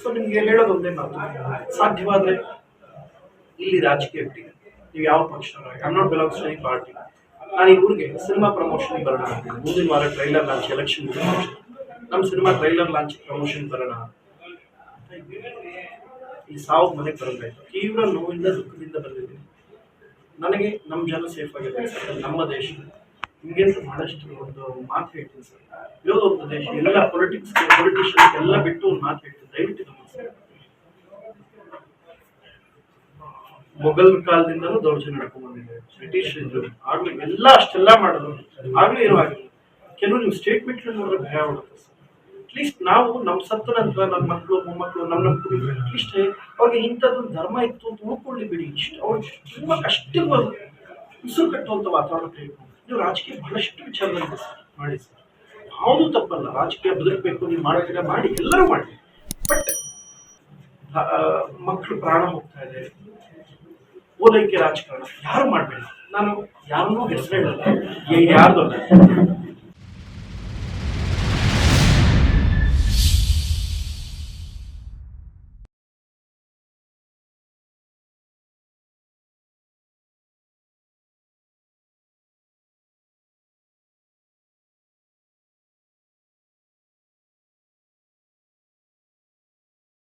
So ನಿಮ್ಗೆ ಹೇಳೋದೊಂದೇ ಮಾತು. ಸಾಧ್ಯವಾದ್ರೆ ಇಲ್ಲಿ ರಾಜಕೀಯ ಬಿಡಿ. ನೀವು ಯಾವ ಪಕ್ಷ I not belongs to any party ನಾನು ಈ ಊರಿಗೆ ಸಿನಿಮಾ ಪ್ರಮೋಷನ್ ಬರೋಣ. ಮುಂದಿನ ವಾರ ಟ್ರೈಲರ್ ಲಾಂಚ್ ಎಲೆಕ್ಷನ್ ನಮ್ಮ ಸಿನಿಮಾ ಟ್ರೈಲರ್ ಲಾಂಚ್ ಪ್ರಮೋಷನ್ ಬರೋಣ. ಈ ಸಾವು ಮನೆಗೆ ಬರಬೇಕು ತೀವ್ರ ನೋವಿಂದ, ದುಃಖದಿಂದ ಬಂದಿದ್ದೀನಿ. ನನಗೆ ನಮ್ಮ ಜನ ಸೇಫ್ ಆಗಿದೆ ನಮ್ಮ ದೇಶ. ನಿಮಗೆ ಬಹಳಷ್ಟು ಒಂದು ಮಾತು ಹೇಳ್ತೀನಿ ಸರ್. ಇರೋದು ಒಂದು ದೇಶ. ಎಲ್ಲ ಪೊಲಿಟಿಕ್ಸ್ ಪೊಲಿಟಿಷಿಯನ್ಸ್ ಎಲ್ಲ ಬಿಟ್ಟು ಒಂದು ಮಾತು ಹೇಳ್ತೀನಿ. ಮೊಘಲ್ ಕಾಲದಿಂದಲೂ ದೌರ್ಜನ್ಯ ನಡ್ಕೊಂಡು ಬಂದಿದೆ ಬ್ರಿಟಿಷ್ ಇದ್ರು ಆಗ್ಲೂ ಎಲ್ಲ ಅಷ್ಟೆಲ್ಲ ಮಾಡಿದ್ರು. ಆಗ್ಲೂ ಇರುವಾಗಿಲ್ಲ ಕೆಲವು ನೀವು ಸ್ಟೇಟ್ಮೆಂಟ್ ನೋಡಿದ್ರೆ ಭಯ ಆಗುತ್ತೆ ಸರ್. ಅಟ್ಲೀಸ್ಟ್ ನಾವು ನಮ್ಮ ಸತ್ತ ನಂತರ ನನ್ನ ಮಕ್ಕಳು ಮೊಮ್ಮಕ್ಕಳು ನಮ್ಮ ನಮ್ಮ ಕುಟುಂಬ ಅಟ್ಲೀಸ್ಟ್ ಅವ್ರಿಗೆ ಇಂಥದ್ದೊಂದು ಧರ್ಮ ಇತ್ತು ಅಂತ ಉಳ್ಕೊಳ್ಳಿ ಬಿಡಿ. ಇಷ್ಟು ಅವ್ರು ತುಂಬ ಕಷ್ಟ ಉಸಿರು ಕಟ್ಟುವಂಥ ವಾತಾವರಣ ಬೇಕು ನೀವು ರಾಜಕೀಯ ಬಹಳಷ್ಟು ವಿಚಾರದಲ್ಲಿ ಮಾಡಿ ಸರ್. ಯಾವುದು ತಪ್ಪಲ್ಲ. ರಾಜಕೀಯ ಬದುಕಬೇಕು, ನೀವು ಮಾಡೋದಿಲ್ಲ ಮಾಡಿ, ಎಲ್ಲರೂ ಮಾಡಿ. ಬಟ್ ಮಕ್ಕಳು ಪ್ರಾಣ ಹೋಗ್ತಾ ಇದೆ. ಓಲೈಕೆ ರಾಜಕಾರಣ ಯಾರು ಮಾಡಬೇಡ ನಾನು ಯಾರನ್ನೂ ಹೆಸರು ಹೇಳಲ್ಲ ಯಾರ್ದು